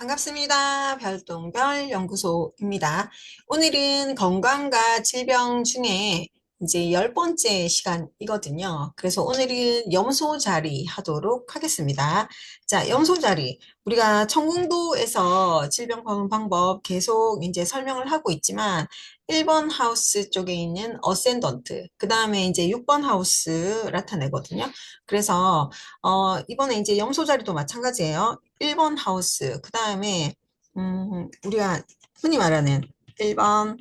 반갑습니다. 별똥별 연구소입니다. 오늘은 건강과 질병 중에 이제 열 번째 시간이거든요. 그래서 오늘은 염소 자리 하도록 하겠습니다. 자, 염소 자리. 우리가 청궁도에서 질병 보는 방법 계속 이제 설명을 하고 있지만 1번 하우스 쪽에 있는 어센던트, 그 다음에 이제 6번 하우스 나타내거든요. 그래서 어, 이번에 이제 염소 자리도 마찬가지예요. 1번 하우스, 그 다음에 음, 우리가 흔히 말하는 1번,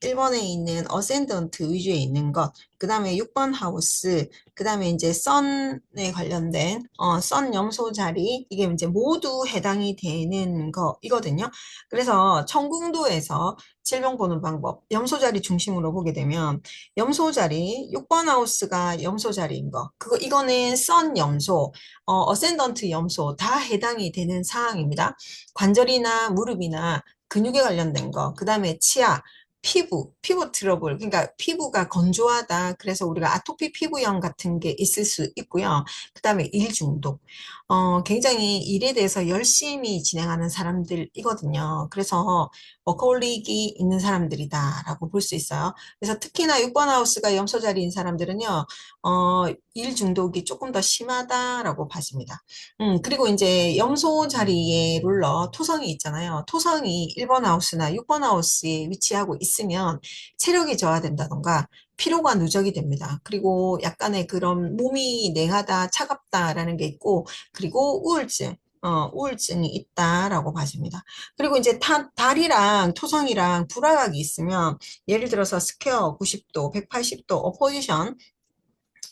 1번에 있는 어센던트 위주에 있는 것, 그 다음에 6번 하우스, 그 다음에 이제 썬에 관련된 어, 썬 염소 자리, 이게 이제 모두 해당이 되는 거이거든요. 그래서 청궁도에서 질병 보는 방법, 염소 자리 중심으로 보게 되면 염소 자리, 6번 하우스가 염소 자리인 거, 그거 이거는 썬 염소, 어, 어센던트 염소 다 해당이 되는 사항입니다. 관절이나 무릎이나 근육에 관련된 거, 그 다음에 치아, 피부, 피부 트러블, 그러니까 피부가 건조하다. 그래서 우리가 아토피 피부염 같은 게 있을 수 있고요. 그 다음에 일 중독. 어, 굉장히 일에 대해서 열심히 진행하는 사람들이거든요. 그래서 워커홀릭이 있는 사람들이다라고 볼 수 있어요. 그래서 특히나 6번 하우스가 염소 자리인 사람들은요, 어, 일 중독이 조금 더 심하다라고 봐집니다. 음, 그리고 이제 염소 자리에 룰러 토성이 있잖아요. 토성이 1번 하우스나 6번 하우스에 위치하고 있으면 체력이 저하된다던가 피로가 누적이 됩니다. 그리고 약간의 그런 몸이 냉하다, 차갑다라는 게 있고, 그리고 우울증. 어, 우울증이 있다라고 봐집니다. 그리고 이제 타, 달이랑 토성이랑 불화각이 있으면 예를 들어서 스퀘어 90도, 180도 어포지션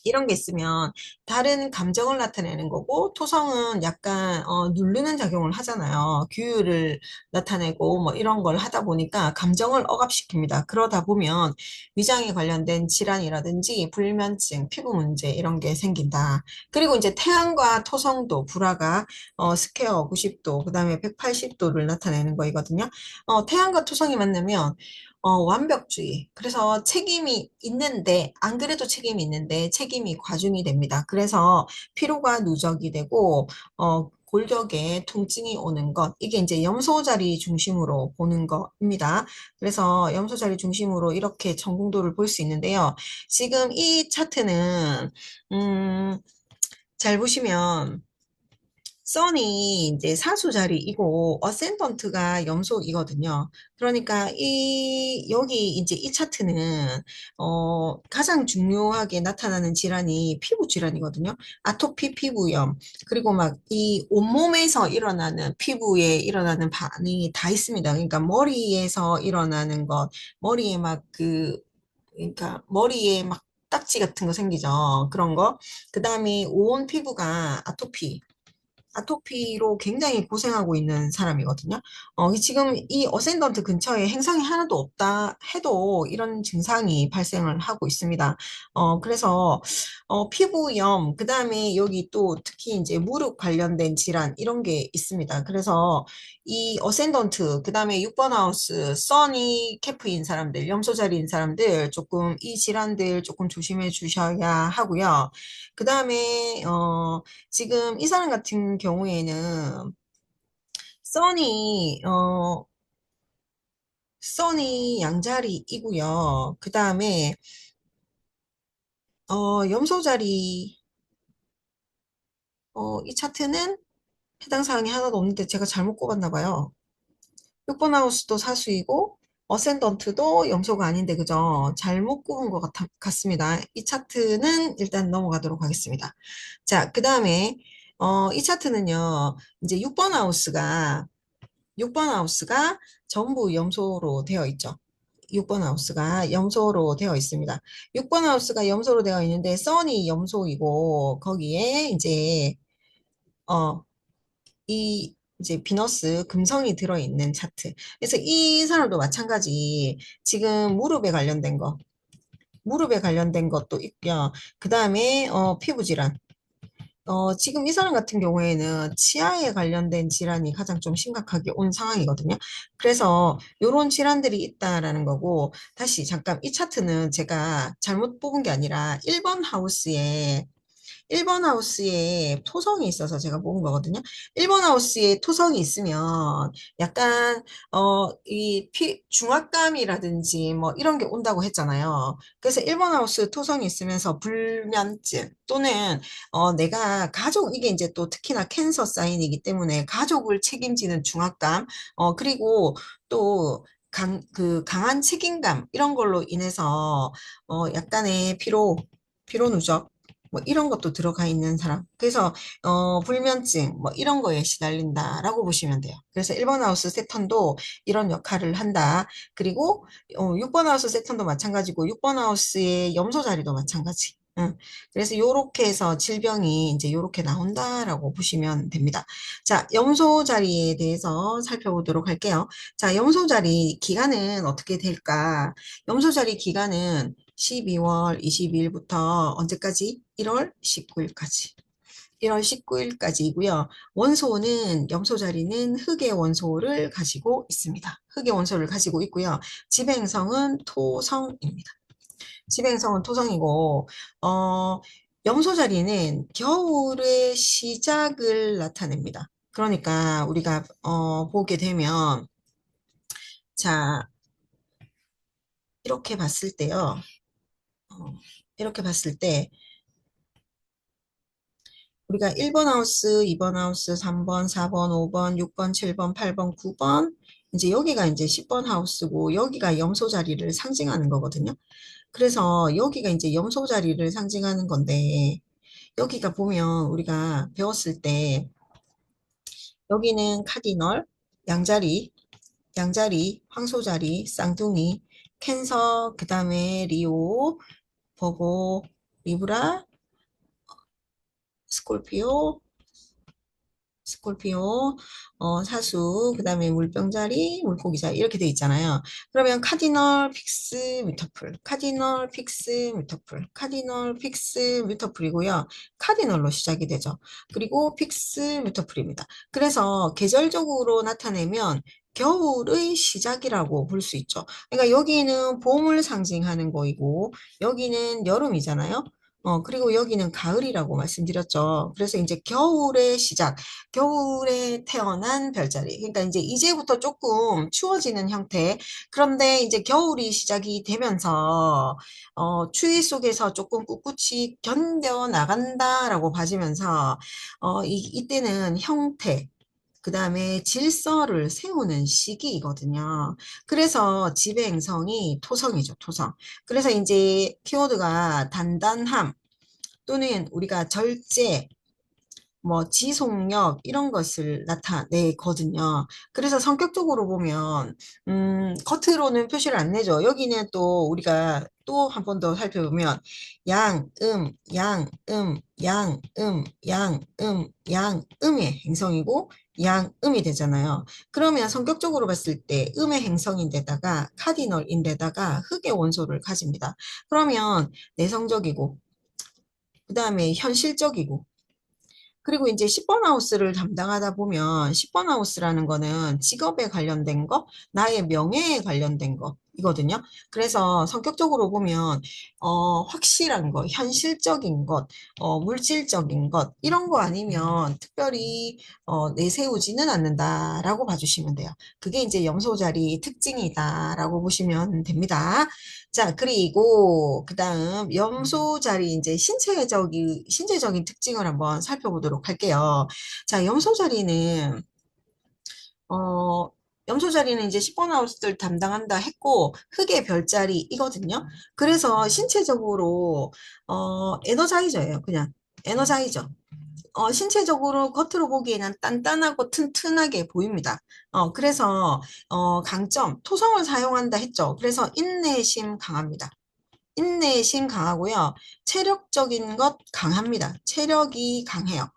이런 게 있으면 다른 감정을 나타내는 거고 토성은 약간 어, 누르는 작용을 하잖아요. 규율을 나타내고 뭐 이런 걸 하다 보니까 감정을 억압시킵니다. 그러다 보면 위장에 관련된 질환이라든지 불면증, 피부 문제 이런 게 생긴다. 그리고 이제 태양과 토성도 불화가 어, 스퀘어 90도, 그 다음에 180도를 나타내는 거이거든요. 어, 태양과 토성이 만나면 어, 완벽주의. 그래서 책임이 있는데, 안 그래도 책임이 있는데, 책임이 과중이 됩니다. 그래서 피로가 누적이 되고, 어, 골격에 통증이 오는 것. 이게 이제 염소 자리 중심으로 보는 겁니다. 그래서 염소 자리 중심으로 이렇게 전궁도를 볼 수 있는데요. 지금 이 차트는, 음, 잘 보시면, 선이 이제 사수 자리이고 어센던트가 염소이거든요. 그러니까 이 여기 이제 이 차트는 어 가장 중요하게 나타나는 질환이 피부 질환이거든요. 아토피 피부염 그리고 막 이 온몸에서 일어나는 피부에 일어나는 반응이 다 있습니다. 그러니까 머리에서 일어나는 것, 머리에 막 그 그러니까 머리에 막 딱지 같은 거 생기죠. 그런 거. 그 다음에 온 피부가 아토피. 아토피로 굉장히 고생하고 있는 사람이거든요. 어, 지금 이 어센던트 근처에 행성이 하나도 없다 해도 이런 증상이 발생을 하고 있습니다. 어, 그래서 어, 피부염, 그 다음에 여기 또 특히 이제 무릎 관련된 질환 이런 게 있습니다. 그래서 이 어센던트, 그 다음에 6번 하우스, 써니 캐프인 사람들, 염소자리인 사람들 조금 이 질환들 조금 조심해 주셔야 하고요. 그 다음에 어, 지금 이 사람 같은 경우 에는 써니 어, 써니 양자리이고요. 그 다음에 어, 염소자리 어, 이 차트는 해당 사항이 하나도 없는데 제가 잘못 꼽았나 봐요. 6번 하우스도 사수이고 어센던트도 염소가 아닌데 그죠? 잘못 꼽은 것 같, 같습니다. 이 차트는 일단 넘어가도록 하겠습니다. 자, 그 다음에 어, 이 차트는요. 이제 6번 하우스가 6번 하우스가 전부 염소로 되어 있죠. 6번 하우스가 염소로 되어 있습니다. 6번 하우스가 염소로 되어 있는데 선이 염소이고 거기에 이제 어 이 이제 비너스 금성이 들어있는 차트. 그래서 이 사람도 마찬가지 지금 무릎에 관련된 거 무릎에 관련된 것도 있고요. 그 다음에 어, 피부 질환 어, 지금 이 사람 같은 경우에는 치아에 관련된 질환이 가장 좀 심각하게 온 상황이거든요. 그래서 이런 질환들이 있다라는 거고, 다시 잠깐 이 차트는 제가 잘못 뽑은 게 아니라 1번 하우스에 1번 하우스에 토성이 있어서 제가 모은 거거든요. 1번 하우스에 토성이 있으면 약간 어, 이 피, 중압감이라든지 뭐 이런 게 온다고 했잖아요. 그래서 1번 하우스 토성이 있으면서 불면증 또는 어, 내가 가족 이게 이제 또 특히나 캔서 사인이기 때문에 가족을 책임지는 중압감 어, 그리고 또 강, 그 강한 책임감 이런 걸로 인해서 어, 약간의 피로, 피로 누적 뭐 이런 것도 들어가 있는 사람. 그래서 어, 불면증 뭐 이런 거에 시달린다라고 보시면 돼요. 그래서 1번 하우스 세턴도 이런 역할을 한다. 그리고 어, 6번 하우스 세턴도 마찬가지고 6번 하우스의 염소 자리도 마찬가지. 응. 그래서 요렇게 해서 질병이 이제 요렇게 나온다라고 보시면 됩니다. 자, 염소 자리에 대해서 살펴보도록 할게요. 자, 염소 자리 기간은 어떻게 될까? 염소 자리 기간은 12월 22일부터 언제까지? 1월 19일까지. 1월 19일까지이고요. 원소는 염소 자리는 흑의 원소를 가지고 있습니다. 흑의 원소를 가지고 있고요. 지배행성은 토성입니다. 지배행성은 토성이고 어, 염소 자리는 겨울의 시작을 나타냅니다. 그러니까 우리가 어, 보게 되면 자 이렇게 봤을 때요. 어, 이렇게 봤을 때 우리가 1번 하우스, 2번 하우스, 3번, 4번, 5번, 6번, 7번, 8번, 9번 이제 여기가 이제 10번 하우스고 여기가 염소 자리를 상징하는 거거든요. 그래서 여기가 이제 염소 자리를 상징하는 건데 여기가 보면 우리가 배웠을 때 여기는 카디널, 양자리, 양자리, 황소자리, 쌍둥이, 캔서, 그 다음에 리오, 버고, 리브라, 스콜피오, 스콜피오, 어, 사수, 그 다음에 물병자리, 물고기자리 이렇게 돼 있잖아요. 그러면 카디널, 픽스, 뮤터풀, 카디널, 픽스, 뮤터풀, 카디널, 픽스, 뮤터풀이고요. 카디널로 시작이 되죠. 그리고 픽스, 뮤터풀입니다. 그래서 계절적으로 나타내면 겨울의 시작이라고 볼 수 있죠. 그러니까 여기는 봄을 상징하는 거이고 여기는 여름이잖아요. 어, 그리고 여기는 가을이라고 말씀드렸죠. 그래서 이제 겨울의 시작, 겨울에 태어난 별자리. 그러니까 이제 이제부터 조금 추워지는 형태. 그런데 이제 겨울이 시작이 되면서, 어, 추위 속에서 조금 꿋꿋이 견뎌 나간다라고 봐지면서, 어, 이, 이때는 형태, 그 다음에 질서를 세우는 시기이거든요. 그래서 지배행성이 토성이죠, 토성. 그래서 이제 키워드가 단단함 또는 우리가 절제, 뭐 지속력 이런 것을 나타내거든요. 그래서 성격적으로 보면 음, 겉으로는 표시를 안 내죠. 여기는 또 우리가 또 한 번 더 살펴보면 양, 음, 양, 음, 양, 음, 양, 음, 양, 음의 행성이고 양, 음이 되잖아요. 그러면 성격적으로 봤을 때 음의 행성인데다가 카디널인데다가 흑의 원소를 가집니다. 그러면 내성적이고 그 다음에 현실적이고 그리고 이제 10번 하우스를 담당하다 보면 10번 하우스라는 거는 직업에 관련된 거, 나의 명예에 관련된 거 이거든요. 그래서 성격적으로 보면 어, 확실한 것, 현실적인 것, 어, 물질적인 것 이런 거 아니면 특별히 어, 내세우지는 않는다라고 봐주시면 돼요. 그게 이제 염소자리 특징이다라고 보시면 됩니다. 자, 그리고 그 다음 염소 자리 이제 신체적인 신체적인 특징을 한번 살펴보도록 할게요. 자, 염소 자리는 어 염소 자리는 이제 10번 하우스를 담당한다 했고 흑의 별자리이거든요. 그래서 신체적으로 어 에너자이저예요. 그냥 에너자이저. 어, 신체적으로 겉으로 보기에는 단단하고 튼튼하게 보입니다. 어, 그래서 어, 강점, 토성을 사용한다 했죠. 그래서 인내심 강합니다. 인내심 강하고요. 체력적인 것 강합니다. 체력이 강해요.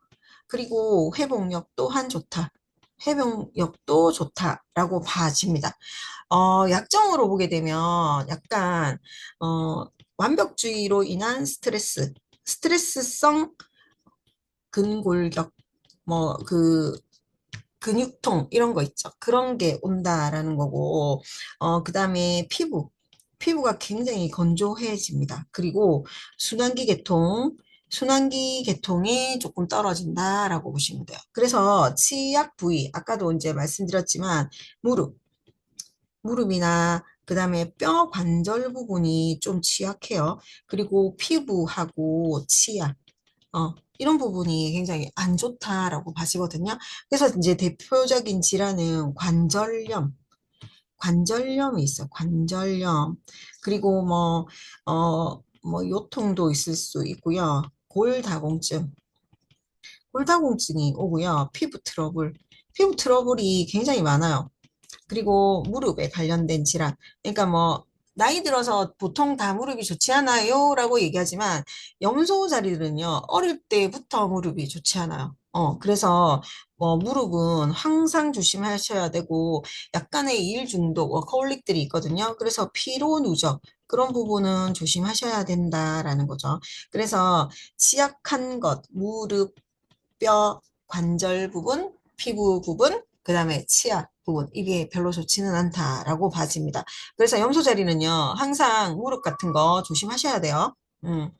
그리고 회복력 또한 좋다. 회복력도 좋다라고 봐집니다. 어, 약점으로 보게 되면 약간 어, 완벽주의로 인한 스트레스, 스트레스성 근골격, 뭐, 그, 근육통, 이런 거 있죠. 그런 게 온다라는 거고, 어, 그 다음에 피부. 피부가 굉장히 건조해집니다. 그리고 순환기 계통, 순환기 계통이 조금 떨어진다라고 보시면 돼요. 그래서 치약 부위, 아까도 이제 말씀드렸지만 무릎, 무릎이나 그 다음에 뼈 관절 부분이 좀 취약해요. 그리고 피부하고 치아, 어, 이런 부분이 굉장히 안 좋다라고 봐지거든요. 그래서 이제 대표적인 질환은 관절염, 관절염이 있어요. 관절염. 그리고 뭐, 어, 뭐, 요통도 있을 수 있고요. 골다공증. 골다공증이 오고요. 피부 트러블. 피부 트러블이 굉장히 많아요. 그리고 무릎에 관련된 질환. 그러니까 뭐, 나이 들어서 보통 다 무릎이 좋지 않아요? 라고 얘기하지만, 염소자리들은요, 어릴 때부터 무릎이 좋지 않아요. 어, 그래서, 뭐, 무릎은 항상 조심하셔야 되고, 약간의 일 중독, 워커홀릭들이 있거든요. 그래서 피로 누적, 그런 부분은 조심하셔야 된다라는 거죠. 그래서, 취약한 것, 무릎, 뼈, 관절 부분, 피부 부분, 그 다음에 치아 부분, 이게 별로 좋지는 않다라고 봐집니다. 그래서 염소 자리는요, 항상 무릎 같은 거 조심하셔야 돼요. 음.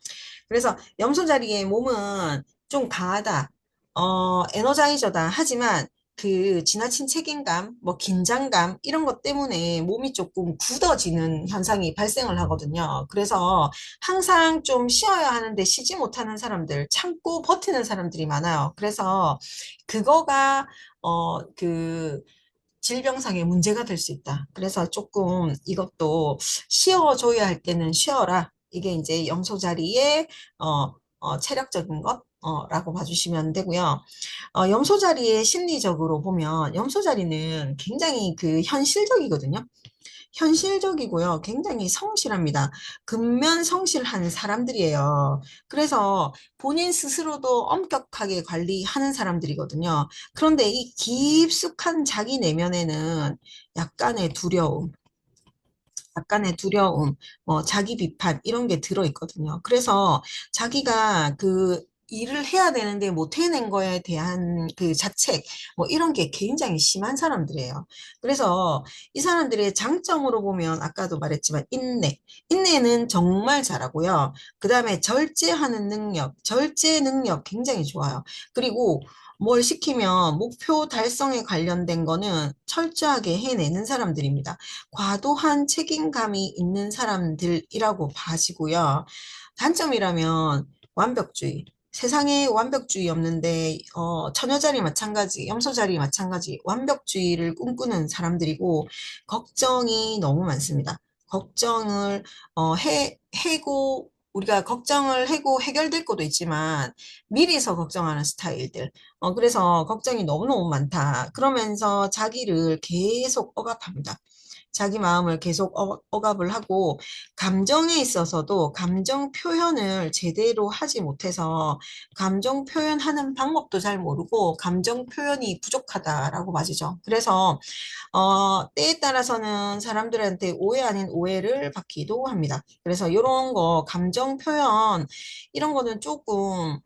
그래서 염소 자리의 몸은 좀 강하다, 어, 에너자이저다. 하지만 그 지나친 책임감, 뭐 긴장감 이런 것 때문에 몸이 조금 굳어지는 현상이 발생을 하거든요. 그래서 항상 좀 쉬어야 하는데 쉬지 못하는 사람들, 참고 버티는 사람들이 많아요. 그래서 그거가 어, 그 질병상의 문제가 될 수 있다. 그래서 조금 이것도 쉬어줘야 할 때는 쉬어라. 이게 이제 염소 자리의 어, 어, 체력적인 것. 어, 라고 봐주시면 되고요. 어, 염소 자리의 심리적으로 보면 염소 자리는 굉장히 그 현실적이거든요. 현실적이고요. 굉장히 성실합니다. 근면 성실한 사람들이에요. 그래서 본인 스스로도 엄격하게 관리하는 사람들이거든요. 그런데 이 깊숙한 자기 내면에는 약간의 두려움, 약간의 두려움, 뭐 자기 비판 이런 게 들어 있거든요. 그래서 자기가 그 일을 해야 되는데 못 해낸 거에 대한 그 자책, 뭐 이런 게 굉장히 심한 사람들이에요. 그래서 이 사람들의 장점으로 보면 아까도 말했지만 인내. 인내는 정말 잘하고요. 그 다음에 절제하는 능력, 절제 능력 굉장히 좋아요. 그리고 뭘 시키면 목표 달성에 관련된 거는 철저하게 해내는 사람들입니다. 과도한 책임감이 있는 사람들이라고 봐지고요. 단점이라면 완벽주의. 세상에 완벽주의 없는데 어, 처녀자리 마찬가지, 염소자리 마찬가지 완벽주의를 꿈꾸는 사람들이고 걱정이 너무 많습니다. 걱정을 어, 해, 해고 우리가 걱정을 해고 해결될 것도 있지만 미리서 걱정하는 스타일들. 어, 그래서 걱정이 너무너무 많다. 그러면서 자기를 계속 억압합니다. 자기 마음을 계속 어, 억압을 하고 감정에 있어서도 감정 표현을 제대로 하지 못해서 감정 표현하는 방법도 잘 모르고 감정 표현이 부족하다라고 맞이죠. 그래서 어, 때에 따라서는 사람들한테 오해 아닌 오해를 받기도 합니다. 그래서 이런 거 감정 표현 이런 거는 조금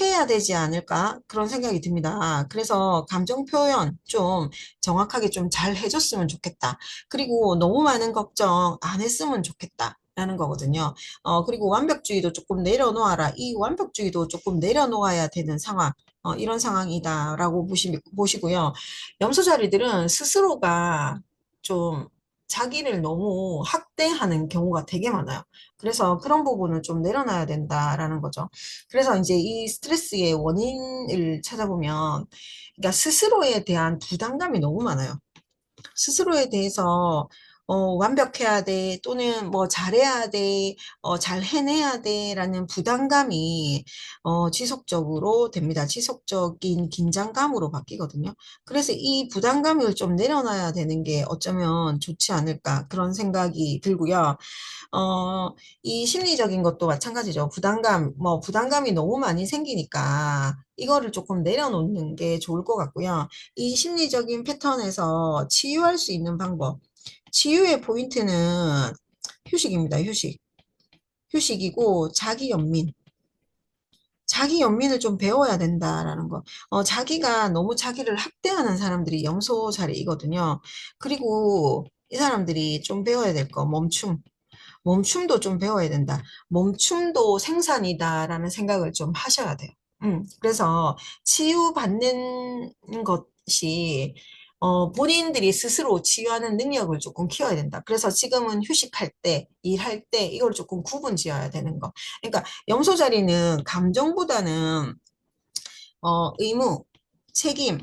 해야 되지 않을까 그런 생각이 듭니다. 그래서 감정 표현 좀 정확하게 좀 잘 해줬으면 좋겠다. 그리고 너무 많은 걱정 안 했으면 좋겠다. 라는 거거든요. 어, 그리고 완벽주의도 조금 내려놓아라. 이 완벽주의도 조금 내려놓아야 되는 상황. 어, 이런 상황이다라고 보시, 보시고요. 염소 자리들은 스스로가 좀 자기를 너무 학대하는 경우가 되게 많아요. 그래서 그런 부분을 좀 내려놔야 된다라는 거죠. 그래서 이제 이 스트레스의 원인을 찾아보면, 그러니까 스스로에 대한 부담감이 너무 많아요. 스스로에 대해서 어, 완벽해야 돼, 또는 뭐 잘해야 돼, 어, 잘 해내야 돼, 라는 부담감이 어, 지속적으로 됩니다. 지속적인 긴장감으로 바뀌거든요. 그래서 이 부담감을 좀 내려놔야 되는 게 어쩌면 좋지 않을까, 그런 생각이 들고요. 어, 이 심리적인 것도 마찬가지죠. 부담감, 뭐, 부담감이 너무 많이 생기니까, 이거를 조금 내려놓는 게 좋을 것 같고요. 이 심리적인 패턴에서 치유할 수 있는 방법. 치유의 포인트는 휴식입니다. 휴식. 휴식이고 자기 연민. 자기 연민을 좀 배워야 된다라는 거. 어, 자기가 너무 자기를 학대하는 사람들이 염소 자리이거든요. 그리고 이 사람들이 좀 배워야 될 거, 멈춤. 몸춤도 좀 배워야 된다. 몸춤도 생산이다라는 생각을 좀 하셔야 돼요. 음, 그래서 치유받는 것이 어, 본인들이 스스로 치유하는 능력을 조금 키워야 된다. 그래서 지금은 휴식할 때, 일할 때 이걸 조금 구분 지어야 되는 거. 그러니까 염소 자리는 감정보다는 어, 의무, 책임,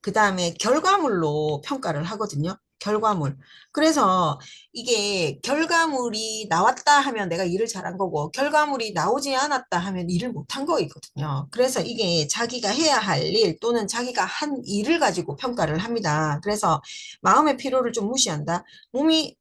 그 다음에 결과물로 평가를 하거든요. 결과물. 그래서 이게 결과물이 나왔다 하면 내가 일을 잘한 거고, 결과물이 나오지 않았다 하면 일을 못한 거이거든요. 그래서 이게 자기가 해야 할 일 또는 자기가 한 일을 가지고 평가를 합니다. 그래서 마음의 피로를 좀 무시한다. 몸이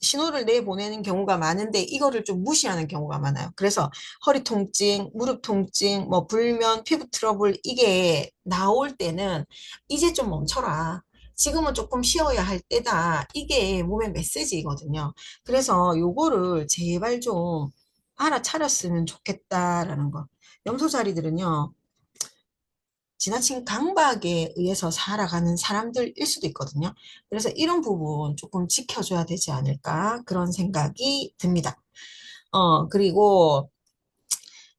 신호를 내보내는 경우가 많은데 이거를 좀 무시하는 경우가 많아요. 그래서 허리 통증, 무릎 통증, 뭐 불면, 피부 트러블 이게 나올 때는 이제 좀 멈춰라. 지금은 조금 쉬어야 할 때다. 이게 몸의 메시지거든요. 그래서 요거를 제발 좀 알아차렸으면 좋겠다라는 거. 염소자리들은요. 지나친 강박에 의해서 살아가는 사람들일 수도 있거든요. 그래서 이런 부분 조금 지켜줘야 되지 않을까 그런 생각이 듭니다. 어, 그리고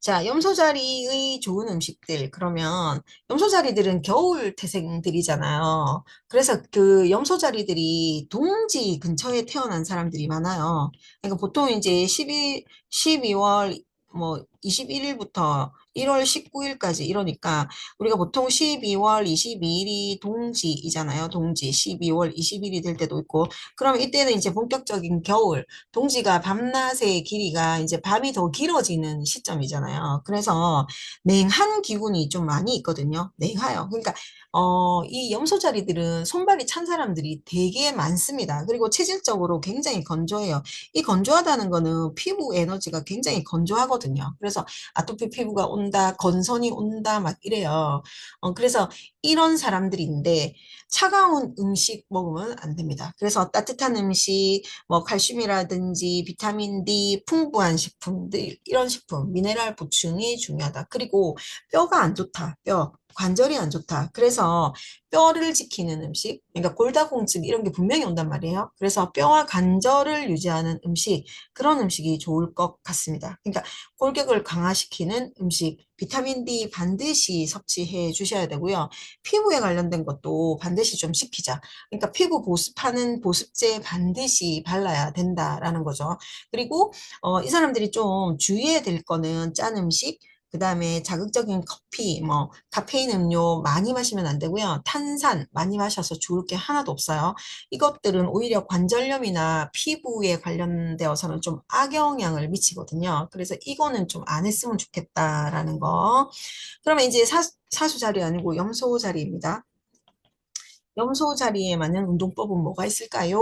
자, 염소자리의 좋은 음식들. 그러면 염소자리들은 겨울 태생들이잖아요. 그래서 그 염소자리들이 동지 근처에 태어난 사람들이 많아요. 그러니까 보통 이제 12, 12월 뭐 21일부터 1월 19일까지 이러니까 우리가 보통 12월 22일이 동지이잖아요. 동지 12월 20일이 될 때도 있고 그럼 이때는 이제 본격적인 겨울 동지가 밤낮의 길이가 이제 밤이 더 길어지는 시점이잖아요. 그래서 냉한 기운이 좀 많이 있거든요. 냉해요. 그러니까 어, 이 염소자리들은 손발이 찬 사람들이 되게 많습니다. 그리고 체질적으로 굉장히 건조해요. 이 건조하다는 거는 피부 에너지가 굉장히 건조하거든요. 그래서 아토피 피부가 온 다, 건선이 온다, 막 이래요. 어, 그래서 이런 사람들인데 차가운 음식 먹으면 안 됩니다. 그래서 따뜻한 음식, 뭐 칼슘이라든지 비타민 D 풍부한 식품들, 이런 식품, 미네랄 보충이 중요하다. 그리고 뼈가 안 좋다. 뼈. 관절이 안 좋다. 그래서 뼈를 지키는 음식, 그러니까 골다공증 이런 게 분명히 온단 말이에요. 그래서 뼈와 관절을 유지하는 음식, 그런 음식이 좋을 것 같습니다. 그러니까 골격을 강화시키는 음식, 비타민 D 반드시 섭취해 주셔야 되고요. 피부에 관련된 것도 반드시 좀 시키자. 그러니까 피부 보습하는 보습제 반드시 발라야 된다라는 거죠. 그리고 어, 이 사람들이 좀 주의해야 될 거는 짠 음식, 그 다음에 자극적인 커피, 뭐 카페인 음료 많이 마시면 안 되고요. 탄산 많이 마셔서 좋을 게 하나도 없어요. 이것들은 오히려 관절염이나 피부에 관련되어서는 좀 악영향을 미치거든요. 그래서 이거는 좀 안 했으면 좋겠다라는 거. 그러면 이제 사, 사수 자리 아니고 염소 자리입니다. 염소 자리에 맞는 운동법은 뭐가 있을까요?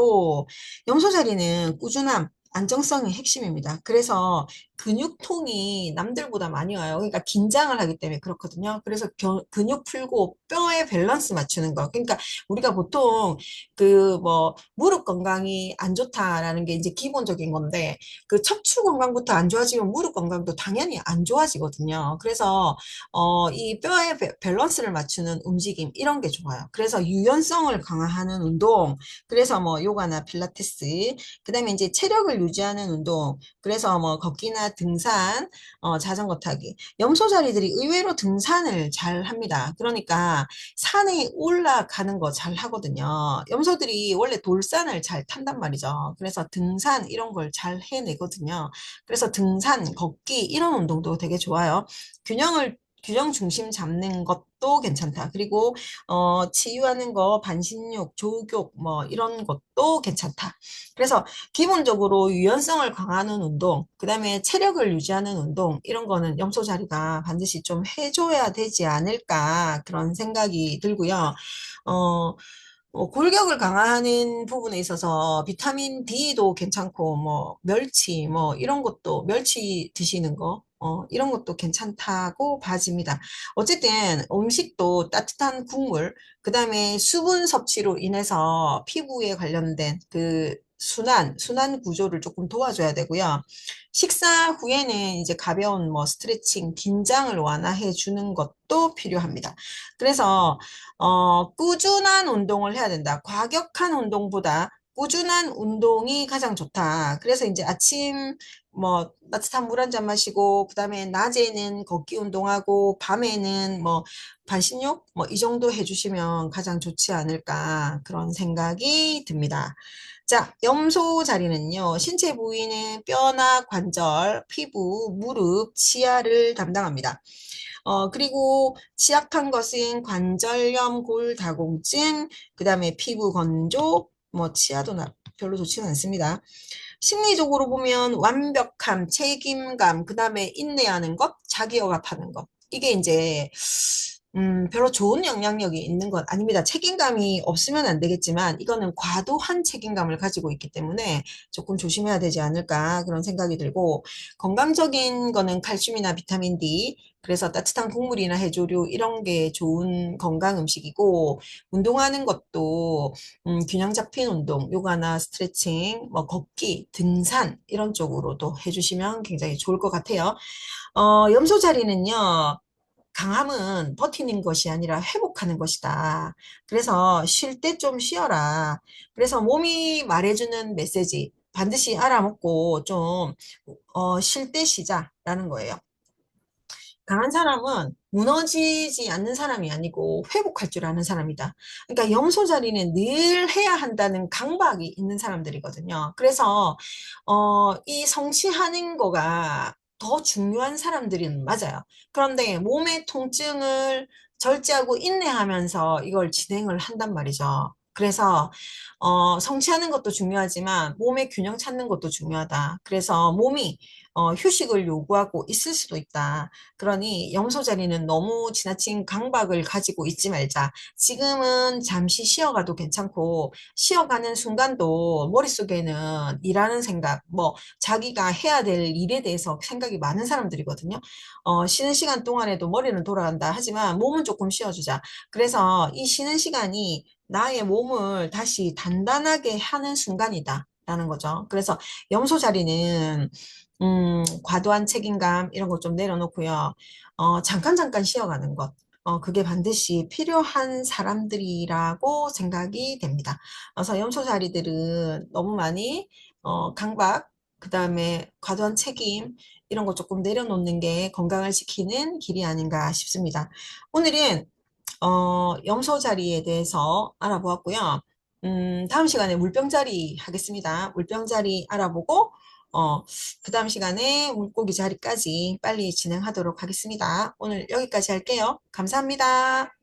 염소 자리는 꾸준함, 안정성이 핵심입니다. 그래서 근육통이 남들보다 많이 와요. 그러니까 긴장을 하기 때문에 그렇거든요. 그래서 겨, 근육 풀고 뼈의 밸런스 맞추는 거. 그러니까 우리가 보통 그 뭐 무릎 건강이 안 좋다라는 게 이제 기본적인 건데 그 척추 건강부터 안 좋아지면 무릎 건강도 당연히 안 좋아지거든요. 그래서 어, 이 뼈의 밸런스를 맞추는 움직임 이런 게 좋아요. 그래서 유연성을 강화하는 운동. 그래서 뭐 요가나 필라테스. 그다음에 이제 체력을 유지하는 운동. 그래서 뭐 걷기나 등산, 어, 자전거 타기. 염소 자리들이 의외로 등산을 잘 합니다. 그러니까 산에 올라가는 거 잘 하거든요. 염소들이 원래 돌산을 잘 탄단 말이죠. 그래서 등산 이런 걸 잘 해내거든요. 그래서 등산, 걷기 이런 운동도 되게 좋아요. 균형을 균형 중심 잡는 것도 괜찮다. 그리고 어, 치유하는 거, 반신욕, 조욕 뭐 이런 것도 괜찮다. 그래서 기본적으로 유연성을 강화하는 운동, 그 다음에 체력을 유지하는 운동 이런 거는 염소 자리가 반드시 좀 해줘야 되지 않을까 그런 생각이 들고요. 어, 뭐 골격을 강화하는 부분에 있어서 비타민 D도 괜찮고 뭐 멸치 뭐 이런 것도 멸치 드시는 거 어, 이런 것도 괜찮다고 봐집니다. 어쨌든 음식도 따뜻한 국물, 그 다음에 수분 섭취로 인해서 피부에 관련된 그 순환, 순환 구조를 조금 도와줘야 되고요. 식사 후에는 이제 가벼운 뭐 스트레칭, 긴장을 완화해 주는 것도 필요합니다. 그래서 어, 꾸준한 운동을 해야 된다. 과격한 운동보다 꾸준한 운동이 가장 좋다. 그래서 이제 아침 뭐 따뜻한 물 한 잔 마시고 그다음에 낮에는 걷기 운동하고 밤에는 뭐 반신욕 뭐 이 정도 해주시면 가장 좋지 않을까 그런 생각이 듭니다. 자, 염소 자리는요, 신체 부위는 뼈나 관절, 피부, 무릎, 치아를 담당합니다. 어, 그리고 취약한 것은 관절염, 골다공증, 그 다음에 피부 건조, 뭐 치아도 나, 별로 좋지는 않습니다. 심리적으로 보면 완벽함, 책임감, 그 다음에 인내하는 것, 자기 억압하는 것. 이게 이제 음, 별로 좋은 영향력이 있는 건 아닙니다. 책임감이 없으면 안 되겠지만 이거는 과도한 책임감을 가지고 있기 때문에 조금 조심해야 되지 않을까 그런 생각이 들고 건강적인 거는 칼슘이나 비타민 D 그래서 따뜻한 국물이나 해조류 이런 게 좋은 건강 음식이고 운동하는 것도 음, 균형 잡힌 운동, 요가나 스트레칭, 뭐 걷기, 등산 이런 쪽으로도 해주시면 굉장히 좋을 것 같아요. 어, 염소 자리는요. 강함은 버티는 것이 아니라 회복하는 것이다. 그래서 쉴 때 좀 쉬어라. 그래서 몸이 말해주는 메시지 반드시 알아먹고 좀, 어, 쉴 때 쉬자라는 거예요. 강한 사람은 무너지지 않는 사람이 아니고 회복할 줄 아는 사람이다. 그러니까 염소 자리는 늘 해야 한다는 강박이 있는 사람들이거든요. 그래서 어, 이 성취하는 거가 더 중요한 사람들은 맞아요. 그런데 몸의 통증을 절제하고 인내하면서 이걸 진행을 한단 말이죠. 그래서 어, 성취하는 것도 중요하지만 몸의 균형 찾는 것도 중요하다. 그래서 몸이 어, 휴식을 요구하고 있을 수도 있다. 그러니 염소 자리는 너무 지나친 강박을 가지고 있지 말자. 지금은 잠시 쉬어가도 괜찮고 쉬어가는 순간도 머릿속에는 일하는 생각, 뭐 자기가 해야 될 일에 대해서 생각이 많은 사람들이거든요. 어, 쉬는 시간 동안에도 머리는 돌아간다. 하지만 몸은 조금 쉬어주자. 그래서 이 쉬는 시간이 나의 몸을 다시 단단하게 하는 순간이다. 라는 거죠. 그래서 염소 자리는 음, 과도한 책임감 이런 거 좀 내려놓고요. 어, 잠깐 잠깐 쉬어가는 것. 어, 그게 반드시 필요한 사람들이라고 생각이 됩니다. 그래서 염소자리들은 너무 많이 어, 강박, 그 다음에 과도한 책임 이런 거 조금 내려놓는 게 건강을 지키는 길이 아닌가 싶습니다. 오늘은 어, 염소자리에 대해서 알아보았고요. 음, 다음 시간에 물병자리 하겠습니다. 물병자리 알아보고 어, 그 다음 시간에 물고기 자리까지 빨리 진행하도록 하겠습니다. 오늘 여기까지 할게요. 감사합니다.